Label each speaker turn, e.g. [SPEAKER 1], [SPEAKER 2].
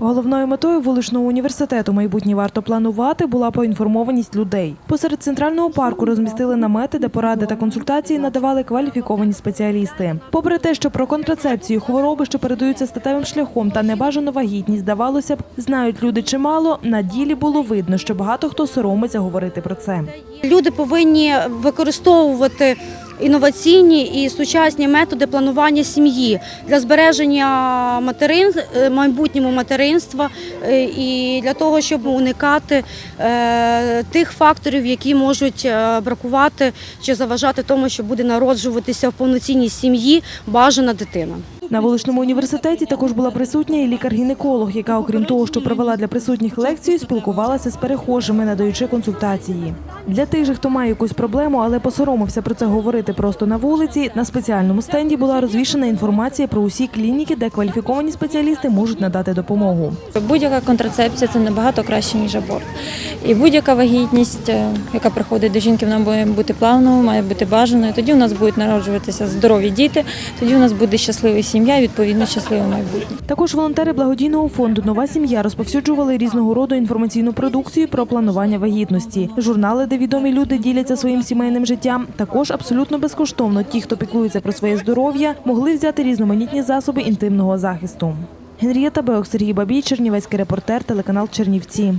[SPEAKER 1] Головною метою вуличного університету майбутнє варто планувати була поінформованість людей. Посеред центрального парку розмістили намети, де поради та консультації надавали кваліфіковані спеціалісти. Попри те, що про контрацепцію, хвороби, що передаються статевим шляхом та небажану вагітність, здавалося б, знають люди чимало. На ділі було видно, що багато хто соромиться говорити про це.
[SPEAKER 2] Люди повинні використовувати інноваційні і сучасні методи планування сім'ї для збереження материн, е, майбутнього материнства е, і для того, щоб уникати е, тих факторів, які можуть бракувати чи заважати тому, що буде народжуватися в повноцінній сім'ї бажана дитина.
[SPEAKER 1] На вуличному університеті також була присутня і лікар-гінеколог, яка, окрім того, що провела для присутніх лекцію, спілкувалася з перехожими, надаючи консультації. Для тих же, хто має якусь проблему, але посоромився про це говорити просто на вулиці, на спеціальному стенді була розвішена інформація про усі клініки, де кваліфіковані спеціалісти можуть надати допомогу.
[SPEAKER 3] Будь-яка контрацепція це набагато краще, ніж аборт. І будь-яка вагітність, е, яка приходить до жінки, вона має бути плавною, має бути бажаною. Тоді у нас будуть народжуватися здорові діти, тоді у нас буде щаслива сім'я і відповідно щасливе майбутнє.
[SPEAKER 1] Також волонтери благодійного фонду Нова сім'я розповсюджували різного роду інформаційну продукцію про планування вагітності. Журнали, відомі люди діляться своїм сімейним життям. Також абсолютно безкоштовно ті, хто піклується про своє здоров'я, могли взяти різноманітні засоби інтимного захисту. Генрієта Беок, Сергій Бабій, Чернівецький репортер, телеканал Чернівці.